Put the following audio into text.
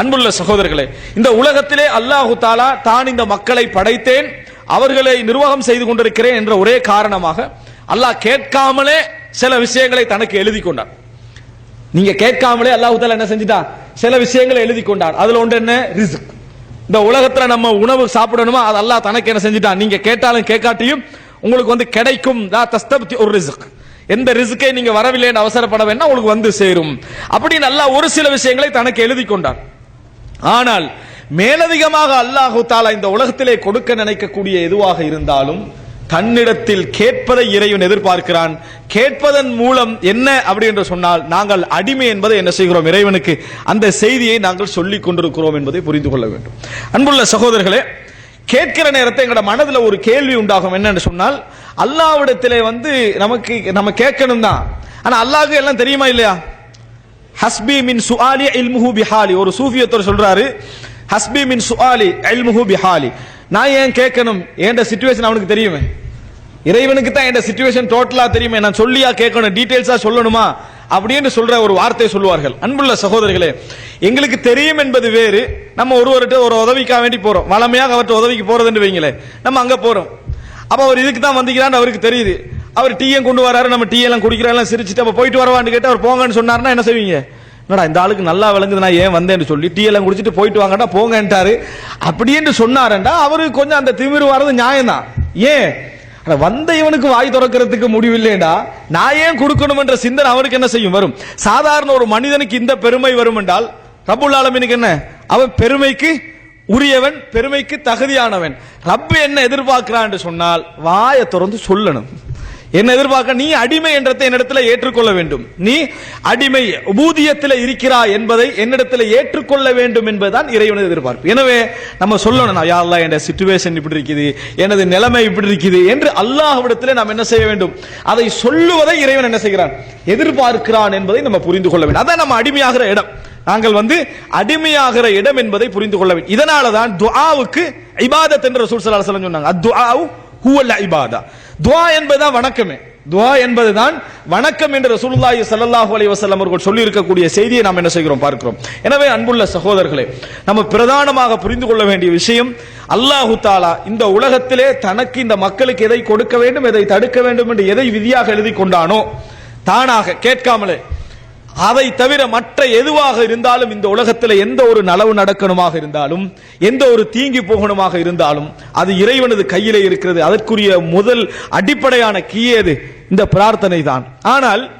அன்புள்ள சகோதரர்களே இந்த உலகத்திலே அல்லாஹு தாலா தான் இந்த மக்களை படைத்தேன் அவர்களை நிர்வாகம் செய்து கொண்டிருக்கிறேன் என்ற ஒரே காரணமாக அல்லாஹ் கேட்காமலே சில விஷயங்களை தனக்கு எழுதி கொண்டார். நீங்க கேட்காமலே அல்லாஹு தாலா என்ன செஞ்சுட்டா? சில விஷயங்களை எழுதி கொண்டார். அதுல ஒன்று என்ன? ரிஸ்க். இந்த உலகத்துல நம்ம உணவு சாப்பிடணுமா? அது அல்லாஹ் தனக்கு என்ன செஞ்சுட்டான் நீங்க கேட்டாலும் கேட்காட்டியும் உங்களுக்கு வந்து கிடைக்கும். ஒரு ரிஸ்க். எந்த ரிஸ்கை நீங்க வரவில்லைன்னு அவசரப்பட வேண்டாம் உங்களுக்கு வந்து சேரும். அப்படின்னு அல்லாஹ் ஒரு சில விஷயங்களை தனக்கு எழுதி கொண்டான் ஆனால் மேலதிகமாக அல்லாஹு தாலா இந்த உலகத்திலே கொடுக்க நினைக்கக்கூடிய எதுவாக இருந்தாலும் தன்னிடத்தில் கேட்பதை இறைவன் எதிர்பார்க்கிறான். கேட்பதன் மூலம் என்ன அப்படி என்று சொன்னால் நாங்கள் அடிமை என்பதை என்ன செய்கிறோம்? இறைவனுக்கு அந்த செய்தியை நாங்கள் சொல்லிக் கொண்டிருக்கிறோம் என்பதை புரிந்து கொள்ள வேண்டும். அன்புள்ள சகோதரர்களே கேட்கிற நேரத்தை எங்களோட மனதில் ஒரு கேள்வி உண்டாகும். என்னன்னு சொன்னால் அல்லாவிடத்திலே வந்து நமக்கு நம்ம கேட்கணும் தான் ஆனால் அல்லாவுக்கு எல்லாம் தெரியுமா இல்லையா? ஹஸ்பி மின் சுஆலி இல்முஹு பிஹாலி. ஒரு சூஃபியத்தர் சொல்றாரு ஹஸ்பி மின் சுஆலி இல்முஹு பிஹாலி. நான் ஏன் கேட்கணும்? என்ற சிச்சுவேஷன் அவனுக்கு தெரியுமே? இறைவனுக்கு தான் என் சிச்சுவேஷன் டோட்டலா தெரியுமே. நான் சொல்லியா கேட்கணும்? டீடைல்ஸா சொல்லணுமா? அப்படின்னு சொல்ற ஒரு வார்த்தை சொல்லுவார்கள். அன்புள்ள சகோதரிகளே எங்களுக்கு தெரியும் என்பது வேறு. நம்ம ஒருவர்கிட்ட ஒரு உதவிக்காக வேண்டி போறோம். வளமையாக அவர்கிட்ட உதவிக்கு போறதுன்னு வைங்களேன். நம்ம அங்க போறோம். அப்ப அவர் இதுக்கு தான் வந்திக்கிறான்னு அவருக்கு தெரியுது. அவர் டீயும் கொண்டு வராரு? நம்ம டீ எல்லாம் குடிக்கிறோம் சிரிச்சுட்டு அப்ப போயிட்டு வரவான்னு கேட்டு அவர் போங்கன்னு சொன்னார்னா என்ன செய்வீங்க? என்னடா இந்த ஆளுக்கு நல்லா விளங்குது நான் ஏன் வந்தேன்னு சொல்லி டீ எல்லாம் குடிச்சிட்டு போயிட்டு வாங்கடா போங்கன்ட்டாரு. அப்படின்னு சொன்னாரண்டா அவருக்கு கொஞ்சம் அந்த திமிரு வர்றது நியாயம்தான். ஏன்? வந்த இவனுக்கு வாய் திறக்கிறதுக்கு முடிவில்லைடா நான் ஏன் கொடுக்கணும் என்ற சிந்தனை அவனுக்கு என்ன செய்யும்? வரும். சாதாரண ஒரு மனிதனுக்கு இந்த பெருமை வரும் என்றால் ரபுல் ஆலமீனுக்கு என்ன? அவன் பெருமைக்கு உரியவன் பெருமைக்கு தகுதியானவன். ரப்பு என்ன எதிர்பார்க்கிறான் என்று சொன்னால் வாயை திறந்து சொல்லணும். என்ன எதிர்பார்க்க நீ அடிமை என்றதை என்னிடத்துல ஏற்றுக்கொள்ள வேண்டும். நீ அடிமை ஊதியத்தில் இருக்கிறாய் என்பதை என்னிடத்துல ஏற்றுக்கொள்ள வேண்டும் என்பதுதான் இறைவனது எதிர்பார்ப்பு. எனவே நம்ம சொல்லணும் நான் யாரெல்லாம் என் சிச்சுவேஷன் இப்படி இருக்குது எனது நிலைமை இப்படி இருக்குது என்று அல்லாஹ்விடத்தில் நாம் என்ன செய்ய வேண்டும்? அதை சொல்லுவதை இறைவன் என்ன செய்கிறான்? எதிர்பார்க்கிறான் என்பதை நம்ம புரிந்து கொள்ள வேண்டும். அதான் நம்ம அடிமையாகிற இடம். நாங்கள் வந்து அடிமையாகிற இடம் என்பதை புரிந்து கொள்ள வேண்டும். இதனால தான் துஆவுக்கு இபாதத் என்று ரசூல் அலைஹி வஸல்லம் சொன்னாங்க. அத்துஆவு ஹுவல் இபாதா. துவா என்பதுதான் வணக்கமே. துவா என்பதுதான் வணக்கம் என்று ரசூலுல்லாஹி ஸல்லல்லாஹு அலைஹி வஸல்லம் அவர்கள் சொல்லி இருக்கக்கூடிய செய்தியை நாம் என்ன செய்கிறோம் பார்க்கிறோம். எனவே அன்புள்ள சகோதரர்களே நம்ம பிரதானமாக புரிந்து கொள்ள வேண்டிய விஷயம் அல்லாஹு தாலா இந்த உலகத்திலே தனக்கு இந்த மக்களுக்கு எதை கொடுக்க வேண்டும் எதை தடுக்க வேண்டும் என்று எதை விதியாக எழுதி கொண்டானோ தானாக கேட்காமலே அதை தவிர மற்ற எதுவாக இருந்தாலும் இந்த உலகத்தில் எந்த ஒரு நலவு நடக்கணுமாக இருந்தாலும் எந்த ஒரு தீங்கி போகணுமாக இருந்தாலும் அது இறைவனது கையிலே இருக்கிறது. அதற்குரிய முதல் அடிப்படையான கீயது இந்த பிரார்த்தனை தான் ஆனால்